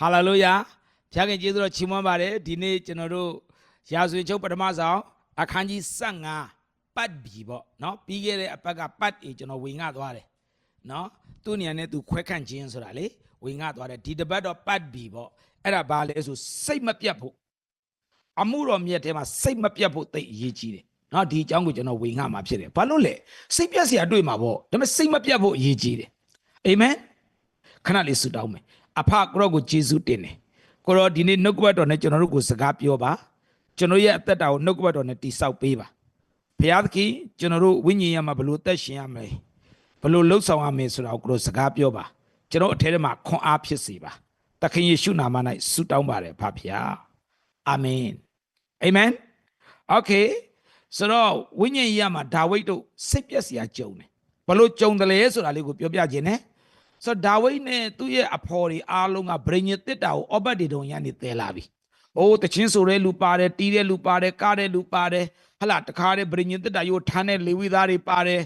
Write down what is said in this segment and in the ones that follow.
ဟာလေလုယာဖခင်ကျေးဇူးတော်ချီးမွမ်းပါတယ်ဒီနေ့ကျွန်တော်တို့ရာဇဝင်ချုပ်ပထမဆောင်အခန်းကြီး15ပတ်ဘီပေါ့နော်ပြီးခဲ့တဲ့အပတ်ကပတ်အေကျွန်တော်ဝင်ငှသွားတယ်နော်သူ့နေရာနဲ့သူခွဲခန့်ခြင်းဆိုတာလေဝင်ငှသွားတယ်ဒီတစ်ပတ်တော့ပတ်ဘီပေါ့အဲ့ဒါဘာလဲဆိုစိတ်မပြတ်ဖို့အမှုတော်မြတ်ထဲမှာစိတ်မပြတ်ဖို့တိတ်အရေးကြီးတယ်နော်ဒီအကြောင်းကိုကျွန်တော်ဝင်ငှမှာဖြစ်တယ်ဘာလို့လဲစိတ်ပြတ်စရာတွေ့မှာပေါ့ဒါပေမဲ့စိတ်မပြတ်ဖို့အရေးကြီးတယ်အာမင်ခဏလေးဆုတောင်းမယ် အဖကိုရောကိုယေရှုတင်တယ်ကိုရောဒီနေ့နှုတ်ကပတ်တော်နဲ့ကျွန်တော်တို့ကိုစကားပြောပါကျွန်တော်ရဲ့အသက်တာကိုနှုတ်ကပတ်တော်နဲ့တိဆောက်ပေးပါဘုရားသခင်ကျွန်တော်တို့ဝိညာဉ်ရမှာဘယ်လို့သက်ရှင်ရမလဲဘယ်လို့လှုပ်ဆောင်ရမလဲဆိုတာကိုကိုရောစကားပြောပါကျွန်တော်အထဲထဲမှာခွန်အားဖြစ်စေပါသခင်ယေရှုနာမ၌ဆုတောင်းပါတယ်ဖဖျားအာမင်အာမင်โอเคဆိုတော့ဝိညာဉ်ရမှာဒါဝိဒ်တို့စိတ်ပြက်စရာကြုံတယ်ဘယ်လို့ကြုံတယ်လဲဆိုတာလေးကိုပြောပြခြင်းနဲ့ ဆိုတော့ဒါဝိဒ်နဲ့သူ့ရဲ့အဖော်တွေအားလုံးကဗြိညတစ်တာကိုအောဘတ်တွေတုံရနေတဲလာပြီ။အိုးတချင်းဆိုတဲ့လူပါတယ်တီးတဲ့လူပါတယ်ကားတဲ့လူပါတယ်ဟလာတခါတဲ့ဗြိညတစ်တာရိုထမ်းတဲ့လေဝိသားတွေပါတယ်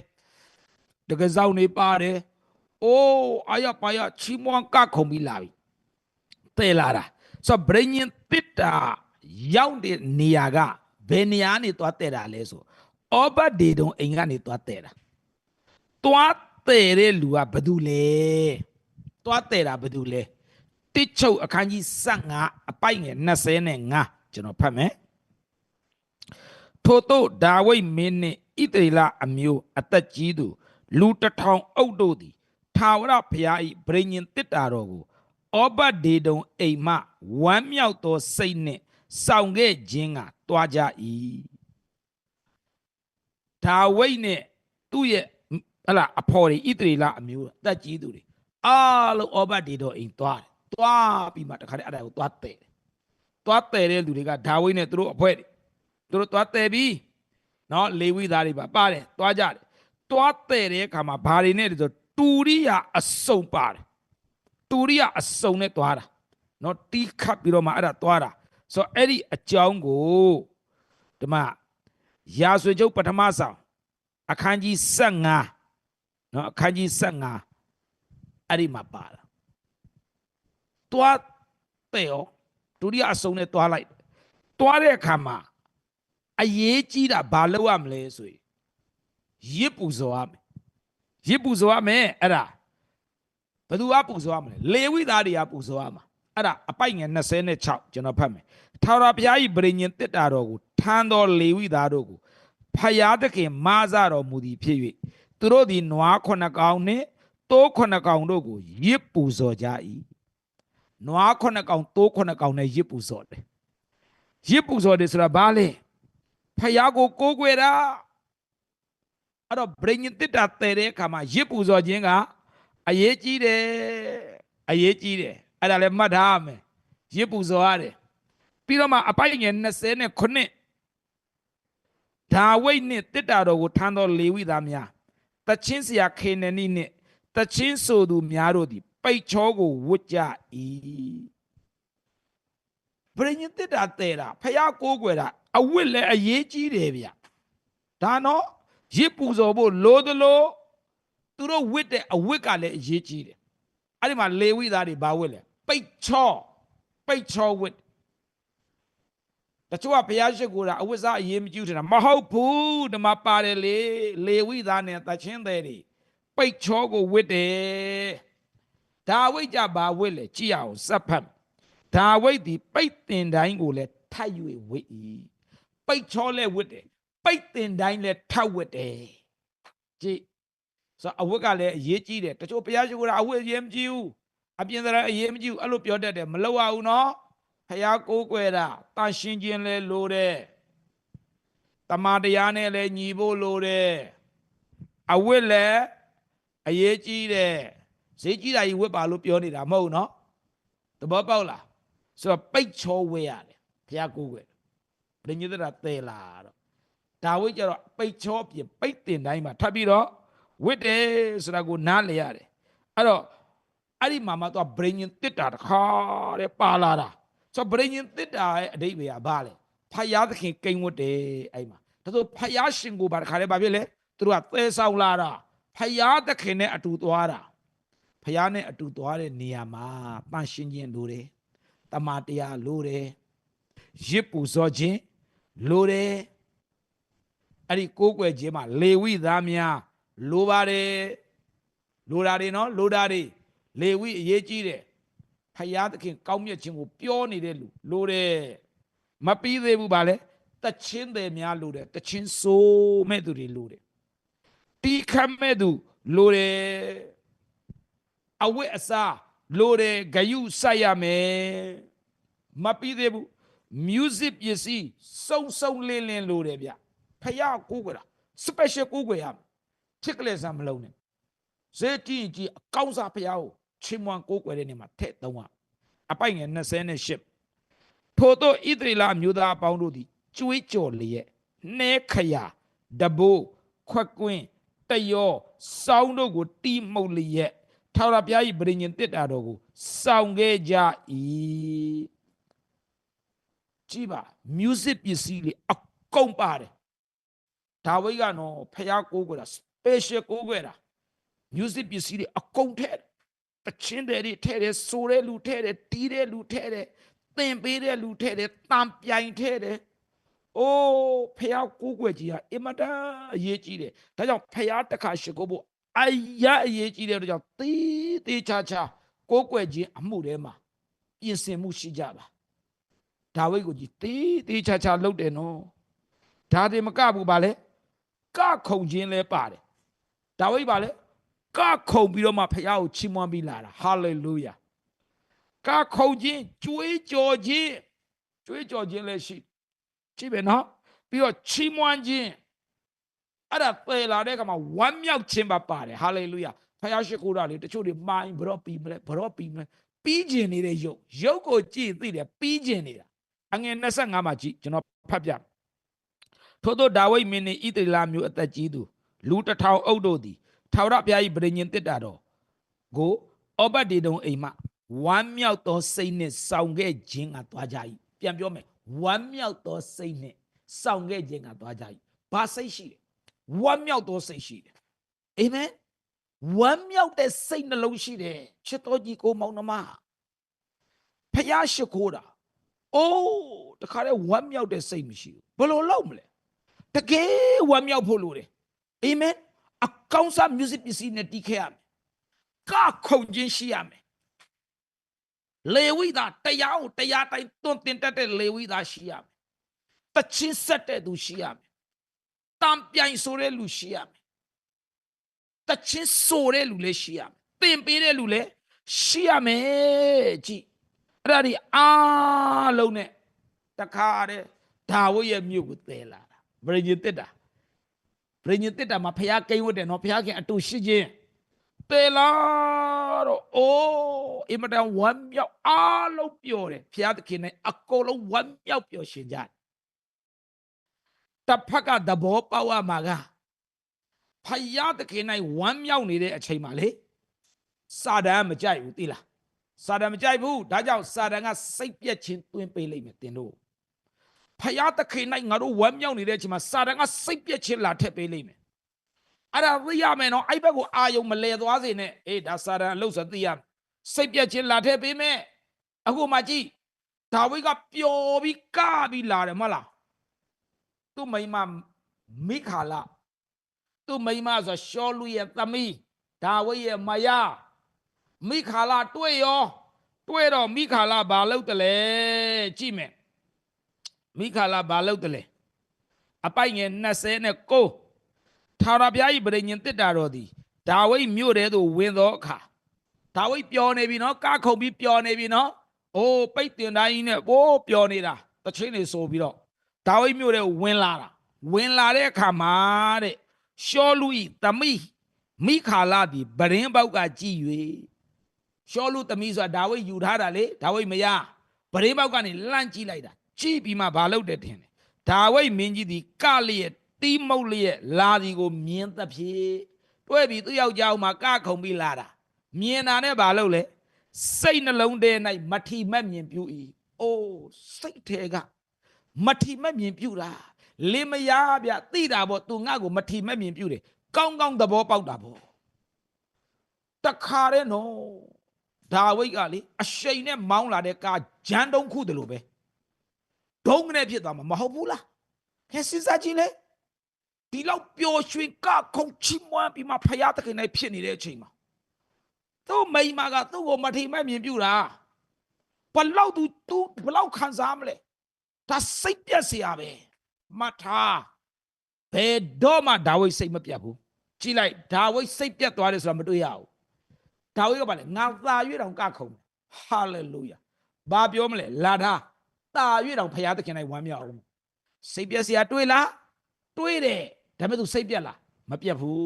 တကစောင်းတွေပါတယ်။အိုးအာရပါရချီမွန်ကခုံပြီးလာပြီ။တဲလာတာဆိုတော့ဗြိညတစ်တာရောက်တဲ့နေရာကဘယ်နေရာနေသွားတဲတာလဲဆိုအောဘတ်တွေတုံအိမ်ကနေသွားတဲတာ။သွား တဲ့တဲ့လူကဘာတူလဲသွားတဲ့တာဘာတူလဲတစ်ချုပ်အခန်းကြီး15အပိုက်ငယ်25ကျွန်တော်ဖတ်မယ်ထို့သို့ဒါဝိဒ်မင်းနှင့်ဣသရေလအမျိုးအသက်ကြီးသူလူတစ်ထောင်အုပ်တို့သည်ထာဝရဘုရား၏ဗြိညင်တစ်တာတော်ကိုဩဘတ်ဒေတုံအိမ်မှဝမ်းမြောက်သောစိတ်နှင့်ဆောင်ခဲ့ခြင်းကတွားကြ၏ဒါဝိဒ်နဲ့သူ့ရဲ့ ဟလာအဖော်တွေဣသရေလအမျိုးအသက်ကြီးသူတွေအားလုံးဩဘတ်တွေတော့အိမ်သွားတယ်သွားပြီးမှတခါတည်းအဲ့ဒါကိုသွားတဲ့တယ်သွားတဲ့တဲ့လူတွေကဒါဝိဒ်နဲ့သူတို့အဖွဲ့တွေသူတို့သွားတဲ့ပြီးနော်လေဝိသားတွေပါပါတယ်သွားကြတယ်သွားတဲ့တဲ့အခါမှာဘာတွေနဲ့လဲဆိုတူရိယာအစုံပါတယ်တူရိယာအစုံနဲ့သွားတာနော်တီးခတ်ပြီးတော့မှအဲ့ဒါသွားတာဆိုတော့အဲ့ဒီအကြောင်းကိုဒီမှာရာဇဝကျုပ်ပထမဆောင်အခန်းကြီး15 နော်အခန်းကြီး15အဲ့ဒီမှာပါတာတွားတဲ့ရောဒုတိယအစုံနဲ့တွားလိုက်တွားတဲ့အခါမှာအရေးကြီးတာဘာလုပ်ရမလဲဆိုရင်ရစ်ပူဇော်ရမယ်ရစ်ပူဇော်ရမယ်အဲ့ဒါဘယ်သူကပူဇော်ရမလဲလေဝိသားတွေကပူဇော်ရမှာအဲ့ဒါအပိုက်ငယ်26ကျွန်တော်ဖတ်မယ်ထာဝရဘုရား၏ဗြိညင်တစ်တာတော်ကိုထမ်းတော်လေဝိသားတို့ကိုဖယားသခင်မာစတော်မူသည်ဖြစ်၍ သူတို့သည်နွားခုနှစ်ကောင်နှင့်တိုးခုနှစ်ကောင်တို့ကိုရစ်ပူဇော်ကြ၏နွားခုနှစ်ကောင်တိုးခုနှစ်ကောင်နဲ့ရစ်ပူဇော်တယ်ရစ်ပူဇော်တယ်ဆိုတာဘာလဲဖယားကိုကိုးကွယ်တာအဲ့တော့ဗြိညင်တစ်တာတည်တဲ့အခါမှာရစ်ပူဇော်ခြင်းကအရေးကြီးတယ်အရေးကြီးတယ်အဲ့ဒါလည်းမှတ်ထားရမယ်ရစ်ပူဇော်ရတယ်ပြီးတော့မှအပိုက်ငယ်29ဒါဝိဒ်နှင့်တစ်တာတော်ကိုထမ်းသောလေဝိသားများ တချင်းစရာခေနနီနှင့်တချင်းဆိုသူများတို့သည် ပိတ်ချောကိုဝတ်ကြ၏ဗြိညင်တစ်တာတဲတာဖះကိုးကွယ်တာအဝတ်လည်းအရေးကြီးတယ်ဗျဒါနော်ရစ်ပူဇော်ဖို့လိုသလိုသူတို့ဝတ်တဲ့အဝတ်ကလည်းအရေးကြီးတယ်အဲ့ဒီမှာလေဝိသားတွေဘာဝတ်လဲပိတ်ချောပိတ်ချောဝတ် တချို့ကဘုရားရှိခိုးတာအဝိဇ္ဇအရေးမကျူးထင်တာမဟုတ်ဘူးဓမ္မပါတယ်လေလေဝိသားနဲ့တချင်းသေးတွေပိတ်ချောကိုဝစ်တယ်ဒါဝိဒ်ကြဘာဝစ်လဲကြည့်ရအောင်စပ်ဖတ်ဒါဝိဒ်ဒီပိတ်တင်တိုင်းကိုလည်းထပ်၍ဝစ်၏ပိတ်ချောလဲဝစ်တယ်ပိတ်တင်တိုင်းလည်းထပ်ဝစ်တယ်ကြည့်ဆိုတော့အဝတ်ကလည်းအရေးကြီးတယ်တချို့ဘုရားရှိခိုးတာအဝတ်အရေးမကြီးဘူးအပြင်စရာအရေးမကြီးဘူးအဲ့လိုပြောတတ်တယ်မလုပ်ရဘူးနော် ဖះကိုးကွယ်တာတန်ရှင်းခြင်းလဲလိုတယ်တမာတရားနဲ့လဲညီဖို့လိုတယ်အဝတ်လဲအရေးကြီးတယ်ဈေးကြီးတာကြီးဝတ်ပါလို့ပြောနေတာမဟုတ်ဘူးနော်သဘောပေါက်လားဆိုတော့ပိတ်ချောဝဲရတယ်ဖះကိုးကွယ်ပြညိတတာတဲလာတော့ဒါဝိဒ်ကျတော့ပိတ်ချောပြင်ပိတ်တင်တိုင်းမှာထပ်ပြီးတော့ဝတ်တယ်ဆိုတာကိုနားလေရတယ်အဲ့တော့အဲ့ဒီမှာမှတော့ဗြိညင်တစ်တာတခါတဲ့ပါလာတာ ဆိုတော့ဗြိညင်တစ်တာရဲ့အဓိပ္ပာယ်ကဘာလဲဖယားသခင်ကိန်းဝတ်တယ်အဲ့မှာဒါဆိုဖယားရှင်ကိုဘာတခါလဲဘာဖြစ်လဲသူတို့ကသဲဆောင်လာတာဖယားသခင်နဲ့အတူသွားတာဖယားနဲ့အတူသွားတဲ့နေရာမှာပန့်ရှင်းခြင်းလိုတယ်တမန်တရားလိုတယ်ရစ်ပူဇော်ခြင်းလိုတယ်အဲ့ဒီကိုးကွယ်ခြင်းမှာလေဝိသားများလိုပါတယ်လိုတာတွေနော်လိုတာတွေလေဝိအရေးကြီးတယ် ဖယားသခင်ကောင်းမြတ်ခြင်းကိုပြောနေတဲ့လူလိုတယ်မပြီးသေးဘူးဗာလဲတချင်းတယ်များလိုတယ်တချင်းဆိုးမဲ့သူတွေလိုတယ်တီးခတ်မဲ့သူလိုတယ်အဝတ်အစားလိုတယ်ဂယုစိုက်ရမယ်မပြီးသေးဘူး music ပစ္စည်းစုံစုံလင်းလင်းလိုတယ်ဗျဖယားကိုးကွယ်တာ special ကိုးကွယ်ရမယ်ချစ်ကလေးစံမလုံးနဲ့ဇေတီကြီးအကောင်းစားဖယားကို ချီးမွမ်းကိုးကွယ်တဲ့နေမှာထည့်သုံးရအပိုင်ငယ်28ထို့သောဣသရေလအမျိုးသားအပေါင်းတို့သည်ကျွေးကြော်လျက်နှဲခရာတဘိုးခွက်ကွင်းတယောစောင်းတို့ကိုတီးမှုတ်လျက်ထာဝရဘုရား၏ဗြိဉ္ဉ်တစ်တာတော်ကိုစောင့်ခဲ့ကြ၏ကြည့်ပါ music ပစ္စည်းလေးအကုန်ပါတယ်ဒါဝိဒ်ကနော်ဖះကိုးကွယ်တာ special ကိုးကွယ်တာ music ပစ္စည်းတွေအကုန်ထည့် တယ်တချင်းတွေထည့်တယ်ဆိုတဲ့လူထည့်တယ်တီးတဲ့လူထည့်တယ်သင်ပေးတဲ့လူထည့်တယ်တန်ပြိုင်ထည့်တယ်အိုးဖះကိုးကွယ်ကြီးကအင်မတန်အရေးကြီးတယ်ဒါကြောင့်ဖះတစ်ခါရှိခိုးဖို့အရအရေးကြီးတဲ့အတွက်ကြောင့်တေးတေးချာချာကိုးကွယ်ခြင်းအမှုထဲမှာပြင်ဆင်မှုရှိကြပါဒါဝိဒ်ကိုကြီးတေးတေးချာချာလုပ်တယ်နော်ဒါတွေမကဘူးပါလေကခုံခြင်းလဲပါတယ်ဒါဝိဒ်ပါလေ ကခုံပြီးတော့မှဖះကိုချီးမွမ်းပြီးလာတာဟာလေလုယာကခုံခြင်းကြွေးကြော်ခြင်းကြွေးကြော်ခြင်းလည်းရှိကြည့်ပဲနော်ပြီးတော့ချီးမွမ်းခြင်းအဲ့ဒါပယ်လာတဲ့အခါမှာဝမ်းမြောက်ခြင်းပါပါတယ်ဟာလေလုယာဖះရှိခိုးတာလေတချို့တွေမိုင်းဘရော့ပြီးမလဲဘရော့ပြီးမလဲပြီးကျင်နေတဲ့ယုတ်ယုတ်ကိုကြည့်သိတယ်ပြီးကျင်နေတာအငယ်25မှာကြည့်ကျွန်တော်ဖတ်ပြမယ်ထို့သောဒါဝိဒ်မင်းနှင့်ဣသရေလမျိုးအသက်ကြီးသူလူတစ်ထောင်အုပ်တို့သည် ထာဝရဘုရား၏ဗြိဉ္ဉ်တစ်တာတော်ကိုဩဘတ်ဒီတုံအိမ်မှဝမ်းမြောက်သောစိတ်နှင့်ဆောင်ခဲ့ခြင်းကသွားကြ၏ပြန်ပြောမယ်ဝမ်းမြောက်သောစိတ်နှင့်ဆောင်ခဲ့ခြင်းကသွားကြ၏ဘာစိတ်ရှိလဲဝမ်းမြောက်သောစိတ်ရှိတယ်အာမင်ဝမ်းမြောက်တဲ့စိတ်နှလုံးရှိတယ်ချစ်တော်ကြီးကိုမောင်နှမဖျားရှိခိုးတာအိုးတခါတည်းဝမ်းမြောက်တဲ့စိတ်မရှိဘူးဘယ်လိုလုပ်မလဲတကယ်ဝမ်းမြောက်ဖို့လိုတယ်အာမင် အကောင်းစား music ပစ္စည်းနဲ့တီးခဲ့ရမယ်ကခုန်ခြင်းရှိရမယ်လေဝိသားတရားကိုတရားတိုင်းတွန်းတင်တတ်တဲ့လေဝိသားရှိရမယ်တချင်းဆက်တဲ့သူရှိရမယ်တံပြိုင်ဆိုတဲ့လူရှိရမယ်တချင်းဆိုတဲ့လူလည်းရှိရမယ်သင်ပေးတဲ့လူလည်းရှိရမယ်ကြည်အဲ့ဒါဒီအားလုံးနဲ့တခါတဲ့ဒါဝိရဲ့မြို့ကိုတည်လာတာဗြိဉ္ဉ်တစ်တာ ဗြိဉ္ဉ်တစ်တာမှာဖះကိန်းဝတ်တယ်နော်ဖះခင်အတူရှိခြင်းတည်လာတော့အိုးအင်မတန်ဝမ်းမြောက်အားလုံးပျော်တယ်ဖះသခင်နဲ့အကုန်လုံးဝမ်းမြောက်ပျော်ရှင်ကြတယ်တစ်ဖက်ကသဘောပေါက်ရမှာကဖယားသခင်၌ဝမ်းမြောက်နေတဲ့အချိန်မှာလေစာတန်မကြိုက်ဘူးသိလားစာတန်မကြိုက်ဘူးဒါကြောင့်စာတန်ကစိတ်ပြက်ခြင်းတွင်းပေးလိုက်မယ်တင်တို့ ဖယားသခင်၌ငါတို့ဝမ်းမြောက်နေတဲ့အချိန်မှာစာတန်ကစိတ်ပြက်ခြင်းလာထည့်ပေးလိုက်မယ်အဲ့ဒါသိရမယ်နော်အဲ့ဘက်ကိုအာယုံမလဲသွားစေနဲ့အေးဒါစာတန်အလုပ်ဆိုသိရမယ်စိတ်ပြက်ခြင်းလာထည့်ပေးမယ်အခုမှကြည့်ဒါဝိဒ်ကပျော်ပြီးကပြီးလာတယ်မဟုတ်လားသူ့မိန်းမမိခါလာသူ့မိန်းမဆိုရှောလူရဲ့သမီးဒါဝိဒ်ရဲ့မယားမိခါလာတွေ့ရောတွေ့တော့မိခါလာဘာလုပ်တယ်လဲကြည့်မယ် မိခါလာဘာလုပ်တယ်လဲအပိုက်ငယ်29ထာဝရဘုရား၏ဗြိဉ္ဉ်တစ်တာတော်သည်ဒါဝိဒ်မြို့ထဲသို့ဝင်သောအခါဒါဝိဒ်ပျော်နေပြီနော်ကခုန်ပြီးပျော်နေပြီနော်အိုးပိတ်တင်တိုင်းကြီးနဲ့ဘိုးပျော်နေတာတချင်းနေဆိုပြီးတော့ဒါဝိဒ်မြို့ထဲဝင်လာတာဝင်လာတဲ့အခါမှာတဲ့ရှောလူဤသမီးမိခါလာသည်ဗရင်ပေါက်ကကြည်၍ရှောလူသမီးဆိုတာဒါဝိဒ်ယူထားတာလေဒါဝိဒ်မယားဗရင်ပေါက်ကနေလှမ်းကြည့်လိုက်တာ ကြည့်ပြီးမှဘာလုပ်တယ်ထင်တယ်ဒါဝိဒ်မင်းကြီးသည်ကလျက်တီးမုတ်လျက်လာသည်ကိုမြင်သဖြင့်တွဲပြီးသူ့ယောက်ျားမှာကခုံပြီးလာတာမြင်တာနဲ့ဘာလုပ်လဲစိတ်နှလုံးထဲ၌မထီမဲ့မြင်ပြု၏အိုးစိတ်ထဲကမထီမဲ့မြင်ပြုတာလင်မယားဗျသိတာပေါ့သူငါ့ကိုမထီမဲ့မြင်ပြုတယ်ကောင်းကောင်းသဘောပေါက်တာပေါ့တခါတဲ့နော်ဒါဝိတ်ကလေအရှိန်နဲ့မောင်းလာတဲ့ကားဂျန်တုံးခုတလို့ပဲ ဒုံနဲ့ဖြစ်သွားမှာမဟုတ်ဘူးလားခဲစဉ်းစားကြည့်လေဒီလောက်ပျော်ရွှင်ကခုန်ချီးမွမ်းပြီးမှဖရာသခင်နဲ့ဖြစ်နေတဲ့အချိန်မှာသူ့မိမကသူ့ကိုမထိမမြင်ပြူတာဘလောက်သူသူဘလောက်ခံစားမလဲဒါစိတ်ပြက်စရာပဲမှတ်ထားဘယ်တော့မှဒါဝိဒ်စိတ်မပြတ်ဘူးကြည့်လိုက်ဒါဝိဒ်စိတ်ပြတ်သွားတယ်ဆိုတာမတွေ့ရဘူးဒါဝိဒ်ကပါလေငါသာ၍တောင်ကခုံဟာလေလုယာဘာပြောမလဲလာဒါ တာသာ၍တောင်ဖရာသခင်၌ဝမ်းမြောက်အောင်စိတ်ပြက်စရာတွေ့လားတွေ့တယ်ဒါပေမဲ့သူစိတ်ပြက်လားမပြက်ဘူး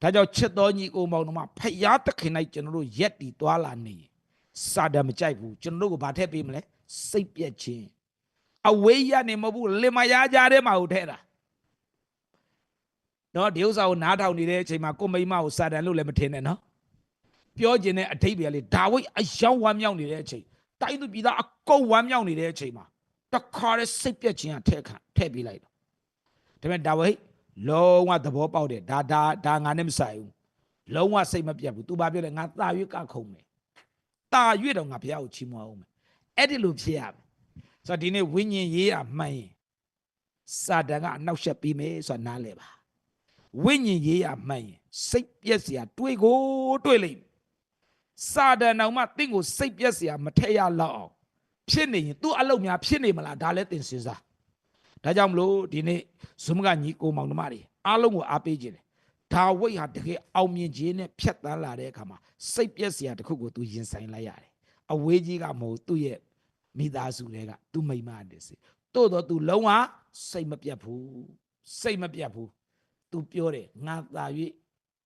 ဒါကြောင့်ချစ်တော်ညီကိုမောင်တို့မှာဖရာသခင်၌ကျွန်တော်တို့ရက်တီသွားလာနေရင်စာတန်မကြိုက်ဘူးကျွန်တော်တို့ကိုဘာထည့်ပေးမလဲစိတ်ပြက်ခြင်းအဝေးရနေမဟုတ်ဘူးလင်မယားကြားထဲမှာဟုတ်ထဲတာနော်ဒီဥစ္စာကိုနားထောင်နေတဲ့အချိန်မှာကိုမိန်းမကိုစာတန်လို့လည်းမထင်နဲ့နော်ပြောခြင်းတဲ့အထိပ္ပယ်လေးဒါဝိဒ်အယောင်ဝမ်းမြောက်နေတဲ့အချိန် တိုင်းသူပြည်သားအကုန်ဝမ်းမြောက်နေတဲ့အချိန်မှာတခါတည်းစိတ်ပြက်ခြင်းကထည့်ခါထည့်ပေးလိုက်တော့ဒါပေမဲ့ဒါဝိဒ်လုံးဝသဘောပေါက်တယ်ဒါဒါဒါငါနဲ့မဆိုင်ဘူးလုံးဝစိတ်မပြတ်ဘူး तू ဘာပြောလဲငါတာရွေးကခုံမယ်တာရွေးတော့ငါဘုရားကိုချီးမွမ်းအောင်မယ်အဲ့ဒီလိုဖြစ်ရမယ်ဆိုတော့ဒီနေ့ဝိညာဉ်ရေးရမှန်ရင်စာတန်ကအနောက်ရှက်ပြီးမယ်ဆိုတာနားလဲပါဝိညာဉ်ရေးရမှန်ရင်စိတ်ပြက်စရာတွေးကိုတွေးလိမ့်မယ် စာတန်အောင်မှတင့်ကိုစိတ်ပြက်စရာမထက်ရလောက်အောင်ဖြစ်နေရင် तू အလုပ်များဖြစ်နေမလားဒါလည်းသင်စဉ်းစားဒါကြောင့်မလို့ဒီနေ့ Zoom ကညီကိုမောင်နှမတွေအားလုံးကိုအားပေးခြင်းတယ်ဒါဝိတ်ဟာတကယ်အောင်မြင်ခြင်းနဲ့ဖြတ်တန်းလာတဲ့အခါမှာစိတ်ပြက်စရာတစ်ခုကို तू ရင်ဆိုင်လိုက်ရတယ်အဝေးကြီးကမဟုတ်သူ့ရဲ့မိသားစုတွေက तू မိမတည်းစီတို့တော့ तू လုံးဝစိတ်မပြတ်ဘူးစိတ်မပြတ်ဘူး तू ပြောတယ်ငါသာ၍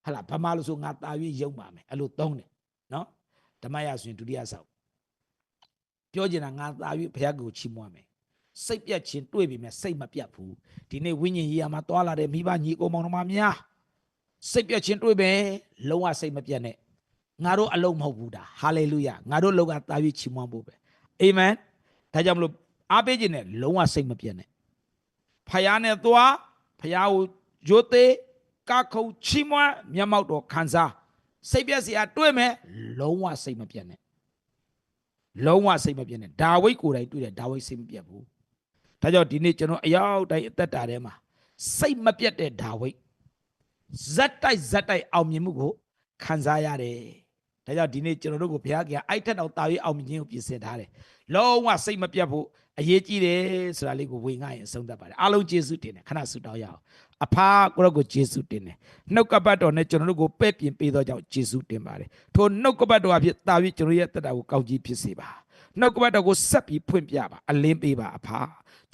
ဟလာဗမာလို့ဆိုငါသာ၍ယုံပါမယ်အဲ့လိုသုံးတယ် နော်ဓမ္မရဆိုရင်ဒုတိယဆောက်ပြောချင်တာငါသာ၍ဘုရားကိုချီးမွမ်းမယ်စိတ်ပြတ်ခြင်းတွေ့ပြီမဲ့စိတ်မပြတ်ဘူးဒီနေ့ဝိညာဉ်ရေးရမှာတွာလာတဲ့မိဘညီကိုမောင်နှမများစိတ်ပြတ်ခြင်းတွေ့ပဲလုံးဝစိတ်မပြတ်နဲ့ငါတို့အလုံးမဟုတ်ဘူးဒါဟာလေလုယာငါတို့လောကသာ၍ချီးမွမ်းဖို့ပဲအာမင်ဒါကြောင့်မလို့အားပေးခြင်းနဲ့လုံးဝစိတ်မပြတ်နဲ့ဖယားနဲ့သွားဖယားကိုယိုသေးကခုံချီးမွမ်းမျက်မှောက်တော်ခံစား စိတ်ပြက်စရာတွေ့မယ်လုံးဝစိတ်မပြတ်နဲ့လုံးဝစိတ်မပြတ်နဲ့ဒါဝိတ်ကိုယ်တိုင်တွေ့တယ်ဒါဝိတ်စိတ်မပြတ်ဘူးဒါကြောင့်ဒီနေ့ကျွန်တော်အရောက်တိုင်းအသက်တာထဲမှာစိတ်မပြတ်တဲ့ဒါဝိတ်ဇက်တိုက်ဇက်တိုက်အောင်မြင်မှုကိုခံစားရတယ်ဒါကြောင့်ဒီနေ့ကျွန်တော်တို့ကိုဘုရားကအိုက်ထက်တော့တာ၍အောင်မြင်ခြင်းကိုပြင်ဆင်ထားတယ်လုံးဝစိတ်မပြတ်ဖို့အရေးကြီးတယ်ဆိုတာလေးကိုဝေငှရင်အဆုံးသတ်ပါတယ်အားလုံးကျေးဇူးတင်တယ်ခဏဆုတောင်းရအောင် အဖာကိုရောကိုကျေးဇူးတင်တယ် နှုတ်ကပတ်တော်နဲ့ကျွန်တော်တို့ကိုပဲ့ပြင်ပေးသောကြောင့်ယေရှုတင်ပါတယ်ထိုနှုတ်ကပတ်တော်အဖြစ်တာ၍ကျွန်တော်ရဲ့တက်တာကိုကောင်းကြီးဖြစ်စေပါနှုတ်ကပတ်တော်ကိုဆက်ပြီးဖွင့်ပြပါအလင်းပေးပါအဖာ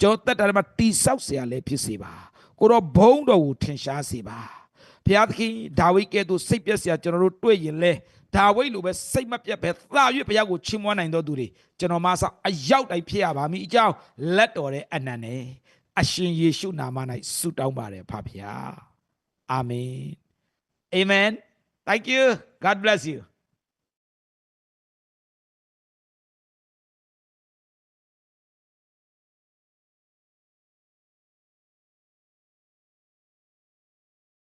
ကျွန်တော်တက်တာမှာတိဆောက်เสียလည်းဖြစ်စေပါကိုတော့ဘုံတော်ကိုထင်ရှားစေပါဘုရားသခင်ဒါဝိဒ်ကဲ့သို့စိတ်ပြက်เสียကျွန်တော်တို့တွေ့ရင်လဲဒါဝိဒ်လိုပဲစိတ်မပြတ်ပဲသာ၍ဘုရားကိုချီးမွမ်းနိုင်တော်သူတွေကျွန်တော်မဆအရောက်တိုင်းဖြစ်ရပါမည်အကြောင်းလက်တော်တဲ့အနန္တနဲ့ အရှင်ယေရှုနာမ၌ဆုတောင်းပါတယ်ဖပါဗျာအာမင် Amen. Thank you. God bless you.